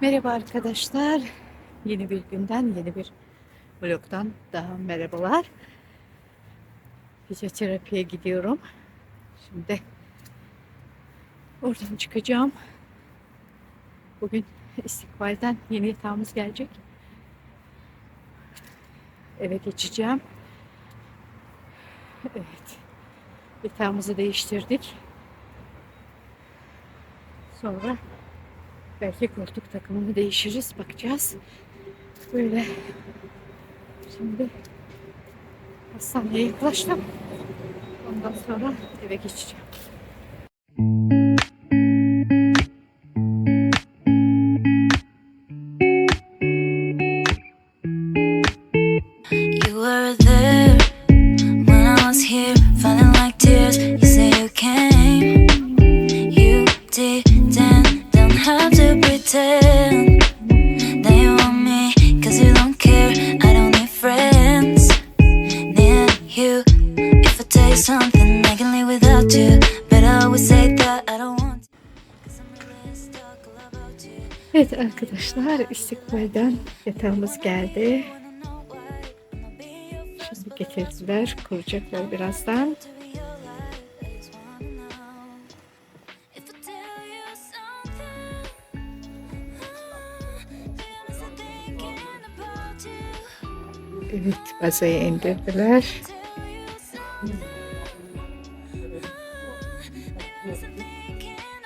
Merhaba arkadaşlar. Yeni bir günden, yeni bir vlogdan daha merhabalar. Fizyoterapiye gidiyorum. Şimdi oradan çıkacağım. Bugün istikbalden yeni yatağımız gelecek. Eve geçeceğim. Evet. Yatağımızı değiştirdik. Sonra Belki koltuk takımını değişiriz. Bakacağız. Böyle. Şimdi hastaneye yaklaştım. Ondan sonra eve geçeceğim. Pretend that you want me, cause you don't care. I don't need friends, need you. If I tell something, I can live without you, but I always say that I don't want. Evet arkadaşlar istikbalden yatağımız geldi. Şimdi getirdiler. Kuracaklar birazdan.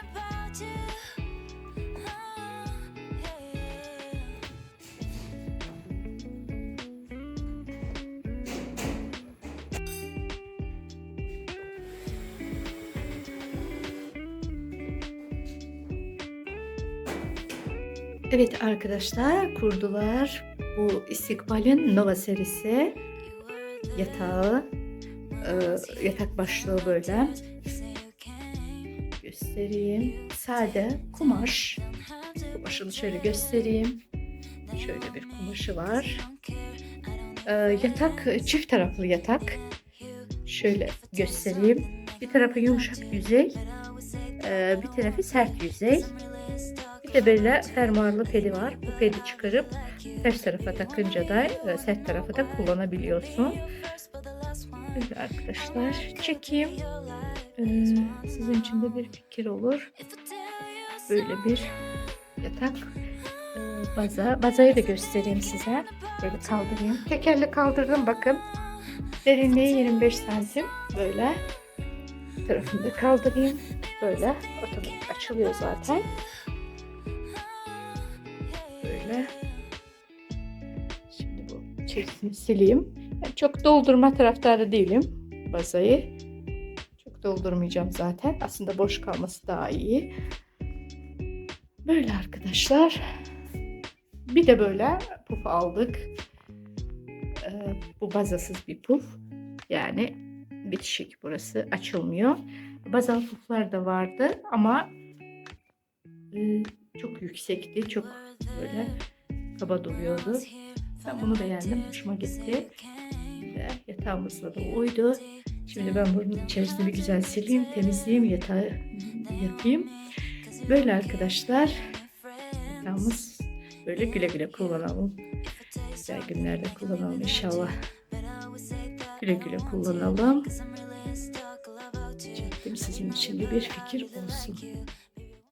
About you. Yeah. Evet arkadaşlar kurdular. Bu istikbalin Nova serisi yatağı. e, yatak başlığı böyle. Göstereyim. Sade kumaş. Kumaşını şöyle göstereyim. Şöyle bir kumaşı var. E, yatak çift taraflı yatak. Şöyle göstereyim. Bir tarafı yumuşak yüzey. e, bir tarafı sert yüzey. Böyle fermuarlı pedi var. Bu pedi çıkarıp ters tarafa takınca da e, sert tarafı da kullanabiliyorsun. Böyle arkadaşlar çekeyim. Ee, sizin için de bir fikir olur. Böyle bir yatak. Ee, baza. Bazayı da göstereyim size. Böyle kaldırayım. Tekerle kaldırdım bakın. Derinliği 25 santim. Böyle. Tarafını da kaldırayım. Böyle. Otomatik açılıyor zaten. Böyle. Şimdi bu içerisini sileyim. Ben çok doldurma taraftarı değilim bazayı. Çok doldurmayacağım zaten. Aslında boş kalması daha iyi. Böyle arkadaşlar. Bir de böyle puf aldık. Ee, bu bazasız bir puf. Yani bitişik burası açılmıyor. Bazalı puflar da vardı ama e, çok yüksekti. Çok böyle kaba duruyordu. Ben bunu beğendim. Hoşuma gitti. Ve yatağımızla da uydu. Şimdi ben bunun içerisini bir güzel sileyim, temizleyeyim, yatağı yapayım. Böyle arkadaşlar. Yatağımız böyle güle güle kullanalım. Güzel günlerde kullanalım inşallah. Güle güle kullanalım. Çektim sizin için de bir fikir olsun.